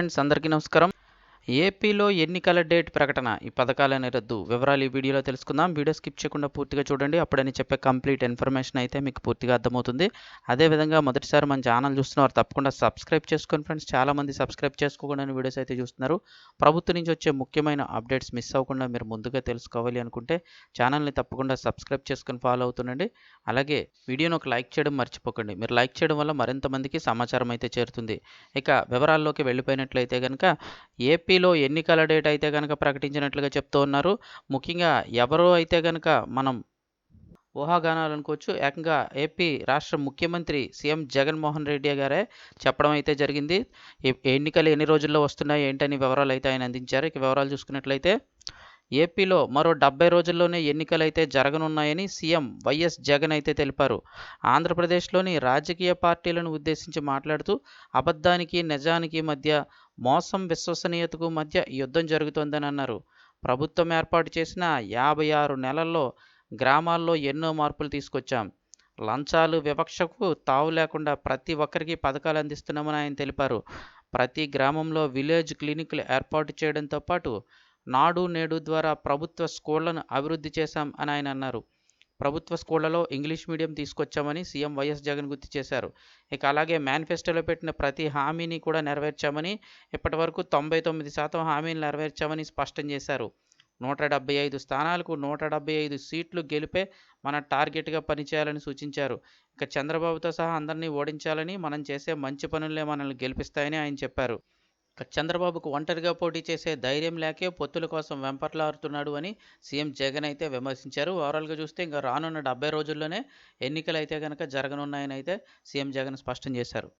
Friends అందరికీ నమస్కారం. ఏపీలో ఎన్నికల డేట్ ప్రకటన. ఈ పథకాలనే రద్దు వివరాలు ఈ వీడియోలో తెలుసుకుందాం. వీడియో స్కిప్ చేయకుండా పూర్తిగా చూడండి. అప్పుడని చెప్పే కంప్లీట్ ఇన్ఫర్మేషన్ అయితే మీకు పూర్తిగా అర్థమవుతుంది. అదేవిధంగా మొదటిసారి మన ఛానల్ చూస్తున్నవారు తప్పకుండా సబ్స్క్రైబ్ చేసుకొని ఫ్రెండ్స్ చాలామంది సబ్స్క్రైబ్ చేసుకోకుండా వీడియోస్ అయితే చూస్తున్నారు. ప్రభుత్వం నుంచి వచ్చే ముఖ్యమైన అప్డేట్స్ మిస్ అవ్వకుండా మీరు ముందుగా తెలుసుకోవాలి అనుకుంటే ఛానల్ని తప్పకుండా సబ్స్క్రైబ్ చేసుకొని ఫాలో అవుతుండండి. అలాగే వీడియోను ఒక లైక్ చేయడం మర్చిపోకండి. మీరు లైక్ చేయడం వల్ల మరింత మందికి సమాచారం అయితే చేరుతుంది. ఇక వివరాల్లోకి వెళ్ళిపోయినట్లయితే కనుక ఏపీ ఏపీలో ఎన్నికల డేట్ అయితే కనుక ప్రకటించినట్లుగా చెప్తూ ఉన్నారు. ముఖ్యంగా ఎవరో అయితే కనుక మనం ఊహాగానాలు అనుకోవచ్చు ఏకంగా ఏపీ రాష్ట్ర ముఖ్యమంత్రి సీఎం జగన్మోహన్ రెడ్డి గారే చెప్పడం అయితే జరిగింది. ఎన్నికలు ఎన్ని రోజుల్లో వస్తున్నాయి ఏంటని వివరాలు అయితే ఆయన అందించారు. ఇక వివరాలు చూసుకున్నట్లయితే ఏపీలో మరో డెబ్బై రోజుల్లోనే ఎన్నికలు అయితే జరగనున్నాయని సీఎం వైఎస్ జగన్ అయితే తెలిపారు. ఆంధ్రప్రదేశ్లోని రాజకీయ పార్టీలను ఉద్దేశించి మాట్లాడుతూ అబద్ధానికి నిజానికి మధ్య మోసం విశ్వసనీయతకు మధ్య యుద్ధం జరుగుతోందని అన్నారు. ప్రభుత్వం ఏర్పాటు చేసిన యాభై ఆరు నెలల్లో గ్రామాల్లో ఎన్నో మార్పులు తీసుకొచ్చాం. లంచాలు వివక్షకు తావు లేకుండా ప్రతి ఒక్కరికి పథకాలు అందిస్తున్నామని ఆయన తెలిపారు. ప్రతి గ్రామంలో విలేజ్ క్లినిక్లు ఏర్పాటు చేయడంతో పాటు నాడు నేడు ద్వారా ప్రభుత్వ స్కూళ్ళను అభివృద్ధి చేశాం అని ఆయన అన్నారు. ప్రభుత్వ స్కూళ్ళలో ఇంగ్లీష్ మీడియం తీసుకొచ్చామని సీఎం వైఎస్ జగన్ గుర్తు చేశారు. ఇక అలాగే మేనిఫెస్టోలో పెట్టిన ప్రతి హామీని కూడా నెరవేర్చామని ఇప్పటి వరకు తొంభై తొమ్మిది శాతం హామీలు నెరవేర్చామని స్పష్టం చేశారు. నూట డెబ్బై ఐదు స్థానాలకు నూట డెబ్బై ఐదు సీట్లు గెలిపే మన టార్గెట్గా పనిచేయాలని సూచించారు. ఇక చంద్రబాబుతో సహా అందరినీ ఓడించాలని మనం చేసే మంచి పనులే మనల్ని గెలిపిస్తాయని ఆయన చెప్పారు. చంద్రబాబుకు ఒంటరిగా పోటీ చేసే ధైర్యం లేకే పొత్తుల కోసం వెంపర్లాడుతున్నాడు అని సీఎం జగన్ అయితే విమర్శించారు. ఓవరాల్గా చూస్తే ఇంకా రానున్న డెబ్బై రోజుల్లోనే ఎన్నికలు అయితే కనుక జరగనున్నాయని అయితే సీఎం జగన్ స్పష్టం చేశారు.